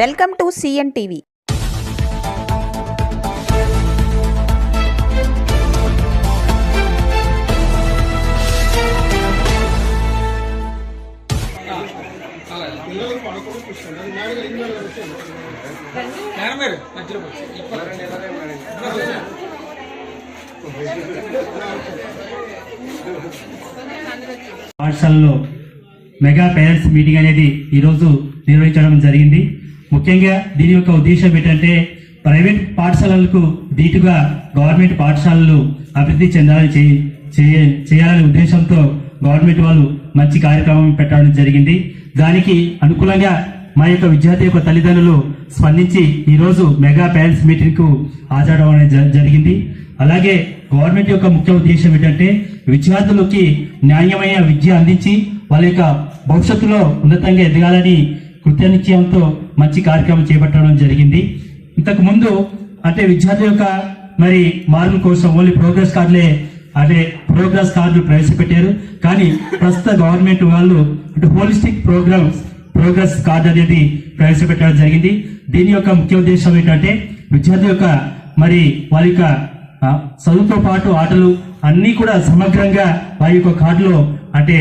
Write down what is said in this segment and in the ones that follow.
Welcome to CN TV. పాఠశాలలో mega parents meeting అనేది ఈరోజు నిర్వహించడం జరిగింది. ముఖ్యంగా దీని యొక్క ఉద్దేశం ఏంటంటే ప్రైవేట్ పాఠశాలలకు ధీటుగా గవర్నమెంట్ పాఠశాలలు అభివృద్ధి చెందాలని చేయ- చేయ- చేయాలనే ఉద్దేశంతో గవర్నమెంట్ వాళ్ళు మంచి కార్యక్రమం పెట్టడం జరిగింది. దానికి అనుకూలంగా మా యొక్క విద్యార్థి యొక్క తల్లిదండ్రులు స్పందించి ఈరోజు మెగా పేరెంట్స్ మీటింగ్కు హాజరవడం అనేది జ- జరిగింది. అలాగే గవర్నమెంట్ యొక్క ముఖ్య ఉద్దేశం ఏంటంటే విద్యార్థులకి న్యాయమైన విద్య అందించి వాళ్ళ యొక్క భవిష్యత్తులో ఉన్నతంగా ఎదగాలని కృతనిశ్చయంతో మంచి కార్యక్రమం చేపట్టడం జరిగింది. ఇంతకు ముందు అంటే విద్యార్థి యొక్క మరి మార్పుల కోసం ఓన్లీ ప్రోగ్రెస్ కార్డులే అంటే ప్రోగ్రెస్ కార్డులు ప్రవేశపెట్టారు. కానీ ప్రస్తుత గవర్నమెంట్ వాళ్ళు అంటే హోలిస్టిక్ ప్రోగ్రామ్స్ ప్రోగ్రెస్ కార్డు అనేది ప్రవేశపెట్టడం జరిగింది. దీని యొక్క ముఖ్య ఉద్దేశం ఏంటంటే విద్యార్థి యొక్క మరి వారి యొక్క చదువుతో పాటు ఆటలు అన్నీ కూడా సమగ్రంగా వారి యొక్క కార్డులో అంటే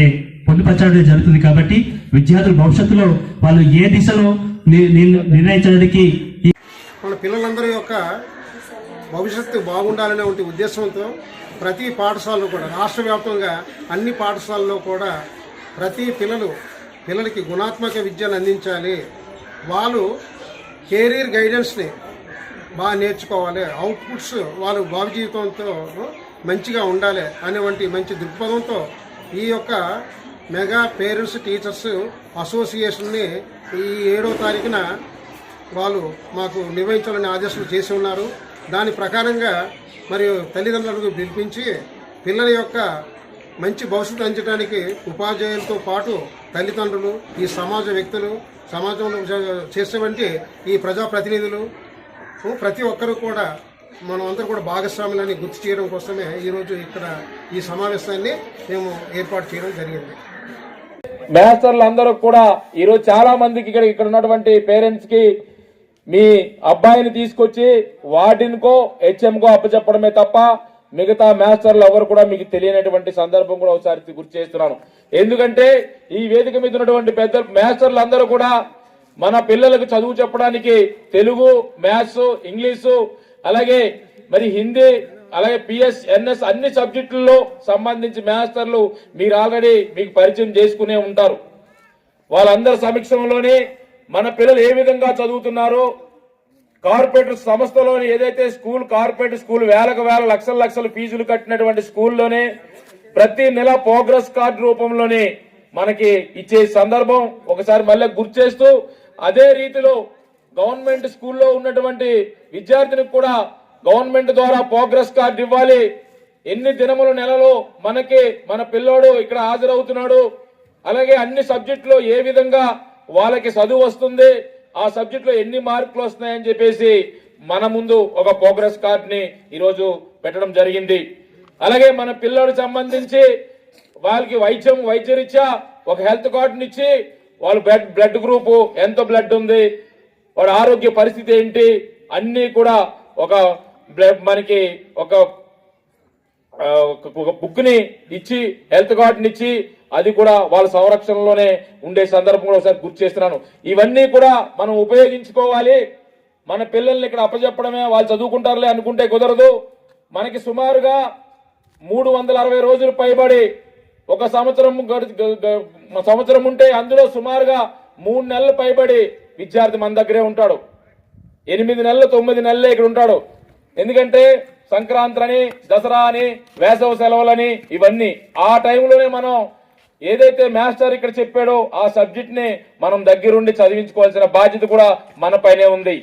పొందుపరచడం జరుగుతుంది కాబట్టి విద్యార్థుల భవిష్యత్తులో వాళ్ళు ఏ దిశలో నిర్ణయించడానికి మన పిల్లలందరి యొక్క భవిష్యత్తు బాగుండాలనే వంటి ఉద్దేశంతో ప్రతి పాఠశాలలో కూడా రాష్ట్ర వ్యాప్తంగా అన్ని పాఠశాలల్లో కూడా ప్రతి పిల్లలు పిల్లలకి గుణాత్మక విద్యను అందించాలి. వాళ్ళు కెరీర్ గైడెన్స్ని బాగా నేర్చుకోవాలి. అవుట్పుట్స్ వాళ్ళు భావి జీవితంతో మంచిగా ఉండాలి అనేవంటి మంచి దృక్పథంతో ఈ యొక్క మెగా పేరెంట్స్ టీచర్స్ అసోసియేషన్ని ఈ ఏడో తారీఖున వాళ్ళు మాకు నిర్వహించాలని ఆదేశాలు చేసి ఉన్నారు. దాని ప్రకారంగా మరియు తల్లిదండ్రులకు పిలిపించి పిల్లల యొక్క మంచి భవిష్యత్తు అందించడానికి ఉపాధ్యాయులతో పాటు తల్లిదండ్రులు ఈ సమాజ వ్యక్తులు సమాజంలో చేసేవంటి ఈ ప్రజాప్రతినిధులు ప్రతి ఒక్కరు కూడా మనం అందరూ కూడా భాగస్వాములని గుర్తు చేయడం కోసమే ఈరోజు ఇక్కడ ఈ సమావేశాన్ని మేము ఏర్పాటు చేయడం జరిగింది. మేస్టర్లు అందరూ కూడా ఈరోజు చాలా మందికి ఇక్కడ ఇక్కడ ఉన్నటువంటి పేరెంట్స్కి మీ అబ్బాయిని తీసుకొచ్చి వార్డెన్కో హెచ్ఎంకో అప్పచెప్పడమే తప్ప మిగతా మాస్టర్లు ఎవరు కూడా మీకు తెలియనటువంటి సందర్భం కూడా ఒకసారి గుర్తు చేస్తున్నాను. ఎందుకంటే ఈ వేదిక మీద ఉన్నటువంటి పెద్ద మాస్టర్లు అందరూ కూడా మన పిల్లలకు చదువు చెప్పడానికి తెలుగు మ్యాథ్స్ ఇంగ్లీషు అలాగే మరి హిందీ అలాగే పిఎస్ ఎన్ఎస్ అన్ని సబ్జెక్టుల్లో సంబంధించి మాస్టర్లు మీరు ఆల్రెడీ మీకు పరిచయం చేసుకునే ఉంటారు. వాళ్ళందరి సమీక్షంలోనే మన పిల్లలు ఏ విధంగా చదువుతున్నారో కార్పొరేట్ సంస్థలోని ఏదైతే స్కూల్ కార్పొరేట్ స్కూల్ వేలకు వేల లక్షల లక్షల ఫీజులు కట్టినటువంటి స్కూల్లోనే ప్రతి నెల ప్రోగ్రెస్ కార్డు రూపంలోనే మనకి ఇచ్చే సందర్భం ఒకసారి మళ్ళీ గుర్తు చేస్తూ అదే రీతిలో గవర్నమెంట్ స్కూల్లో ఉన్నటువంటి విద్యార్థినికి కూడా గవర్నమెంట్ ద్వారా ప్రోగ్రెస్ కార్డు ఇవ్వాలి. ఎన్ని దినములు నెలలు మనకి మన పిల్లోడు ఇక్కడ హాజరవుతున్నాడు. అలాగే అన్ని సబ్జెక్టులో ఏ విధంగా వాళ్ళకి చదువు వస్తుంది ఆ సబ్జెక్టులో ఎన్ని మార్కులు వస్తున్నాయని చెప్పేసి మన ముందు ఒక ప్రోగ్రెస్ కార్డుని ఈరోజు పెట్టడం జరిగింది. అలాగే మన పిల్లలకు సంబంధించి వాళ్ళకి వైద్యం వైద్యరీత్యా ఒక హెల్త్ కార్డుని ఇచ్చి వాళ్ళ బ్లడ్ బ్లడ్ గ్రూప్ ఎంత బ్లడ్ ఉంది వాళ్ళ ఆరోగ్య పరిస్థితి ఏంటి అన్నీ కూడా ఒక మనకి ఒక ఒక- బుక్ని ఇచ్చి హెల్త్ కార్డుని ఇచ్చి అది కూడా వాళ్ళ సంరక్షణలోనే ఉండే సందర్భం కూడా ఒకసారి గుర్తు చేస్తున్నాను. ఇవన్నీ కూడా మనం ఉపయోగించుకోవాలి. మన పిల్లల్ని ఇక్కడ అప్పచెప్పడమే వాళ్ళు చదువుకుంటారులే అనుకుంటే కుదరదు. మనకి సుమారుగా మూడు వందల అరవై రోజులు పైబడి ఒక సంవత్సరం సంవత్సరం ఉంటే అందులో సుమారుగా మూడు నెలలు పైబడి విద్యార్థి మన దగ్గరే ఉంటాడు. ఎనిమిది నెలలు తొమ్మిది నెలలే ఇక్కడ ఉంటాడు. ఎందుకంటే సంక్రాంతి అని దసరా అని వేసవ సెలవులని ఇవన్నీ ఆ టైంలోనే మనం ఏదైతే మాస్టర్ ఇక్కడ చెప్పాడో ఆ సబ్జెక్ట్ని మనం దగ్గరుండి చదివించుకోవాల్సిన బాధ్యత కూడా మన పైనే ఉంది.